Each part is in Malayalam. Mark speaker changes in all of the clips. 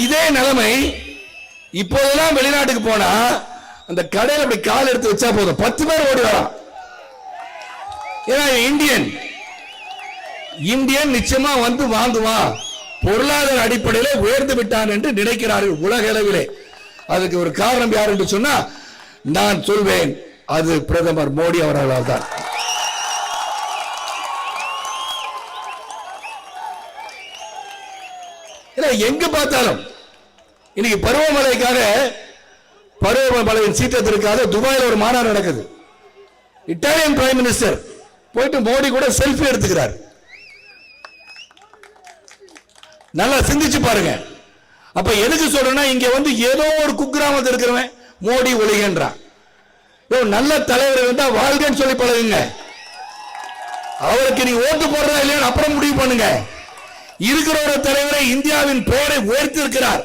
Speaker 1: இதே நிலைமை இப்போதெல்லாம் வெளிநாட்டுக்கு போனா அந்த கடையில் அப்படி கால் எடுத்து வச்சா போதும். பத்து பேர் ஓடி வரான் ஏன்னா இந்தியன். இந்தியன் நிச்சயமா வந்து வாங்குவான் பொருளாதார அடிப்படையில் உயர்ந்து விட்டான் என்று நினைக்கிறார்கள் உலக அளவிலே அதுக்கு ஒரு காரணம் யார் என்று சொன்னா நான் சொல்வேன் அது பிரதமர் மோடி அவர்களால் தான். எங்க பார்த்தாலும் இன்னைக்கு பருவமழைக்காக பருவமழையின் சீற்றத்திற்காக துபாயில் ஒரு மாநாடு நடக்குது. இட்டாலியன் பிரைம் மினிஸ்டர் போயிட்டு மோடி கூட செல்ஃபி எடுத்துக்கிறார். நல்லா சிந்திச்சு பாருங்க. அப்ப எதுக்கு சொல்றேன்னா இங்க வந்து ஏதோ ஒரு குக்கிராமத்தில் இருக்கிறவன் மோடி ஒளிகின்றான். நல்ல தலைவர் இருந்தா வாழ்கன்னு சொல்லி பழகுங்க. அவருக்கு நீ ஓட்டு போடுறதா இல்லையான்னு அப்புறம் முடிவு பண்ணுங்க. இருக்கிற ஒரு தலைவரை இந்தியாவின் பெயரை உயர்த்தி இருக்கிறார்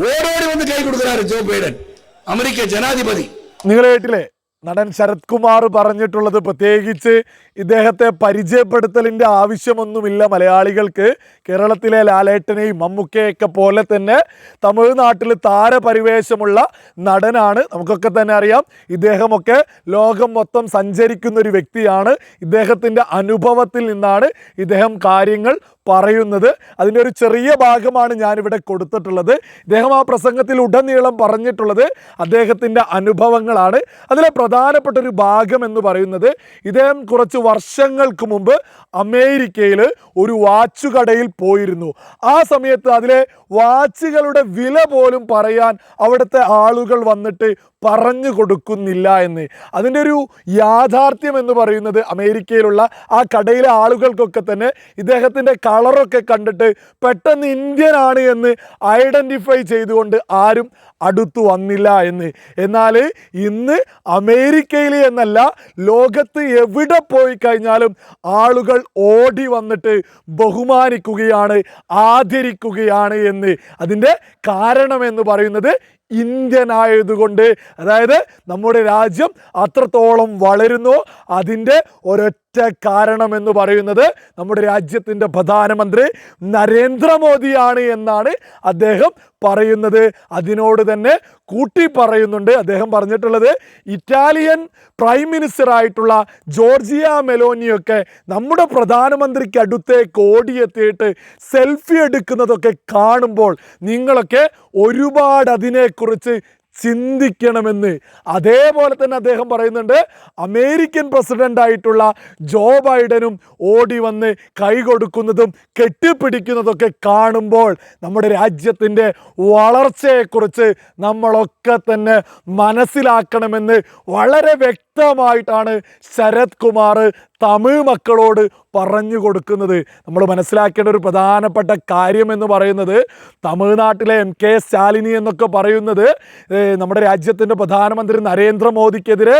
Speaker 1: ஓடோடி வந்து கை கொடுக்கிறார் ஜோ பைடன் അമേരിക്ക ജനാധിപതി
Speaker 2: നിങ്ങൾ കേട്ടില്ലേ നടൻ ശരത് കുമാർ പറഞ്ഞിട്ടുള്ളത് പ്രത്യേകിച്ച് ഇദ്ദേഹത്തെ പരിചയപ്പെടുത്തലിന്റെ ആവശ്യമൊന്നുമില്ല മലയാളികൾക്ക് കേരളത്തിലെ ലാലേട്ടനെയും മമ്മൂക്കയൊക്കെ പോലെ തന്നെ തമിഴ്നാട്ടിൽ താരപരിവേശമുള്ള നടനാണ് നമുക്കൊക്കെ തന്നെ അറിയാം ഇദ്ദേഹമൊക്കെ ലോകം മൊത്തം സഞ്ചരിക്കുന്ന ഒരു വ്യക്തിയാണ് ഇദ്ദേഹത്തിൻ്റെ അനുഭവത്തിൽ നിന്നാണ് ഇദ്ദേഹം കാര്യങ്ങൾ പറയുന്നത്. അതിന്റെ ഒരു ചെറിയ ഭാഗമാണ് ഞാനിവിടെ കൊടുത്തിട്ടുള്ളത്. ഇദ്ദേഹം ആ പ്രസംഗത്തിൽ ഉടനീളം പറഞ്ഞിട്ടുള്ളത് അദ്ദേഹത്തിന്റെ അനുഭവങ്ങളാണ്. അതിലെ പ്രധാനപ്പെട്ട ഒരു ഭാഗം എന്ന് പറയുന്നത് ഇദ്ദേഹം കുറച്ച് വർഷങ്ങൾക്ക് മുമ്പ് അമേരിക്കയിൽ ഒരു വാച്ചുകടയിൽ പോയിരുന്നു. ആ സമയത്ത് അതിലെ വാച്ചുകളുടെ വില പോലും പറയാൻ അവിടുത്തെ ആളുകൾ വന്നിട്ട് പറഞ്ഞു കൊടുക്കുന്നില്ല എന്ന്. അതിന്റെ ഒരു യാഥാർത്ഥ്യം എന്ന് പറയുന്നത് അമേരിക്കയിലുള്ള ആ കടയിലെ ആളുകൾക്കൊക്കെ തന്നെ ഇദ്ദേഹത്തിന്റെ കളറൊക്കെ കണ്ടിട്ട് പെട്ടെന്ന് ഇന്ത്യനാണ് എന്ന് ഐഡന്റിഫൈ ചെയ്തുകൊണ്ട് ആരും അടുത്തു വന്നില്ല എന്ന്. എന്നാൽ ഇന്ന് അമേരിക്കയിൽ എന്നല്ല ലോകത്ത് എവിടെ പോയി കഴിഞ്ഞാലും ആളുകൾ ഓടി വന്നിട്ട് ബഹുമാനിക്കുകയാണ് ആദരിക്കുകയാണ് എന്ന്. അതിന്റെ കാരണം എന്ന് പറയുന്നത് ഇന്ത്യൻ ആയതുകൊണ്ട് അതായത് നമ്മുടെ രാജ്യം അത്രത്തോളം വളരുന്നു. അതിന്റെ ഒരൊറ്റ കാരണം എന്ന് പറയുന്നത് നമ്മുടെ രാജ്യത്തിന്റെ പ്രധാനമന്ത്രി നരേന്ദ്രമോദിയാണ് എന്നാണ് അദ്ദേഹം പറയുന്നത്. അതിനോട് തന്നെ കൂട്ടി പറയുന്നുണ്ട്. അദ്ദേഹം പറഞ്ഞിട്ടുള്ളത് ഇറ്റാലിയൻ പ്രൈം മിനിസ്റ്റർ ആയിട്ടുള്ള ജോർജിയ മെലോനിയൊക്കെ നമ്മുടെ പ്രധാനമന്ത്രിക്ക് അടുത്തേക്ക് ഓടിയെത്തിയിട്ട് സെൽഫി എടുക്കുന്നതൊക്കെ കാണുമ്പോൾ നിങ്ങളൊക്കെ ഒരുപാട് അതിനെക്കുറിച്ച് ചിന്തിക്കണമെന്ന്. അതേപോലെ തന്നെ അദ്ദേഹം പറയുന്നുണ്ട് അമേരിക്കൻ പ്രസിഡന്റ് ആയിട്ടുള്ള ജോ ബൈഡനും ഓടി വന്ന് കൈ കൊടുക്കുന്നതും കെട്ടിപ്പിടിക്കുന്നതൊക്കെ കാണുമ്പോൾ നമ്മുടെ രാജ്യത്തിന്റെ വളർച്ചയെക്കുറിച്ച് നമ്മളൊക്കെ തന്നെ മനസ്സിലാക്കണമെന്ന് വളരെ വ്യക്തമായിട്ടാണ് ശരത് കുമാർ തമിഴ് മക്കളോട് പറഞ്ഞു കൊടുക്കുന്നത്. നമ്മൾ മനസ്സിലാക്കേണ്ട ഒരു പ്രധാനപ്പെട്ട കാര്യം എന്ന് പറയുന്നത് തമിഴ്നാട്ടിലെ എം കെ സ്റ്റാലിനി എന്നൊക്കെ പറയുന്നത് നമ്മുടെ രാജ്യത്തിന്റെ പ്രധാനമന്ത്രി നരേന്ദ്രമോദിക്കെതിരെ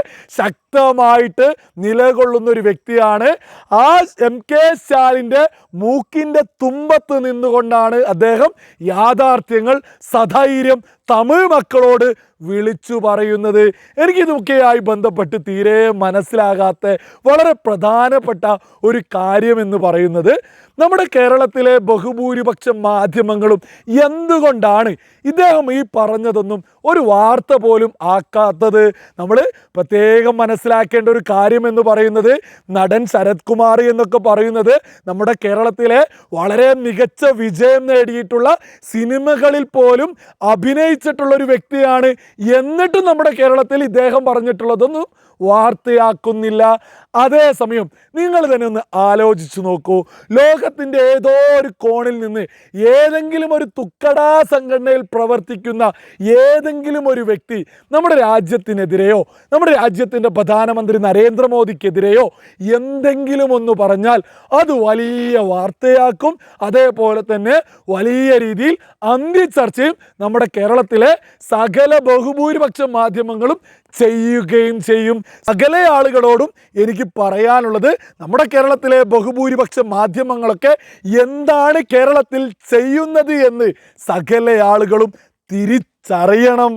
Speaker 2: ശക്തമായിട്ട് നിലകൊള്ളുന്ന ഒരു വ്യക്തിയാണ്. ആ എം കെ സ്റ്റാലിന്റെ മൂക്കിന്റെ തുമ്പത്ത് നിന്നുകൊണ്ടാണ് അദ്ദേഹം യാഥാർത്ഥ്യങ്ങൾ സധൈര്യം തമിഴ് മക്കളോട് വിളിച്ചു പറയുന്നത്. എനിക്കിതൊക്കെയായി ബന്ധപ്പെട്ട് തീരെ മനസ്സിലാകാത്ത വളരെ പ്രധാനപ്പെട്ട ഒരു കാര്യം എന്ന് പറയുന്നത് നമ്മുടെ കേരളത്തിലെ ബഹുഭൂരിപക്ഷം മാധ്യമങ്ങളും എന്തുകൊണ്ടാണ് ഇദ്ദേഹം ഈ പറഞ്ഞതൊന്നും ഒരു വാർത്ത പോലും ആക്കാത്തത്? നമ്മൾ പ്രത്യേകം മനസ്സിലാക്കേണ്ട ഒരു കാര്യം എന്ന് പറയുന്നത് നടൻ ശരത് കുമാർ എന്നൊക്കെ പറയുന്നത് നമ്മുടെ കേരളത്തിലെ വളരെ മികച്ച വിജയം നേടിയിട്ടുള്ള സിനിമകളിൽ പോലും അഭിനയിച്ചിട്ടുള്ള ഒരു വ്യക്തിയാണ് എന്നിട്ടും നമ്മുടെ കേരളത്തിൽ ഇദ്ദേഹം പറഞ്ഞിട്ടുള്ളതൊന്നും വാർത്തയാക്കുന്നില്ല. അതേസമയം നിങ്ങൾ തന്നെ ഒന്ന് ആലോചിച്ചു നോക്കൂ. ലോകത്തിന്റെ ഏതോ ഒരു കോണിൽ നിന്ന് ഏതെങ്കിലും ഒരു തുക്കടാ സംഘടനയിൽ പ്രവർത്തിക്കുന്ന ഏതെങ്കിലും ഒരു വ്യക്തി നമ്മുടെ രാജ്യത്തിനെതിരെയോ നമ്മുടെ രാജ്യത്തിന്റെ പ്രധാനമന്ത്രി നരേന്ദ്രമോദിക്കെതിരെയോ എന്തെങ്കിലും ഒന്ന് പറഞ്ഞാൽ അത് വലിയ വാർത്തയാക്കും. അതേപോലെ തന്നെ വലിയ രീതിയിൽ അന്ത്യചർച്ചയും നമ്മുടെ കേരളത്തിലെ സകല ബഹുഭൂരിപക്ഷ മാധ്യമങ്ങളും ചെയ്യുകയും ചെയ്യും. സകല ആളുകളോടും എനിക്ക് പറയാനുള്ളത് നമ്മുടെ കേരളത്തിലെ ബഹുഭൂരിപക്ഷ മാധ്യമങ്ങളൊക്കെ എന്താണ് കേരളത്തിൽ ചെയ്യുന്നത് എന്ന് സകല ആളുകളും തിരിച്ചറിയണം.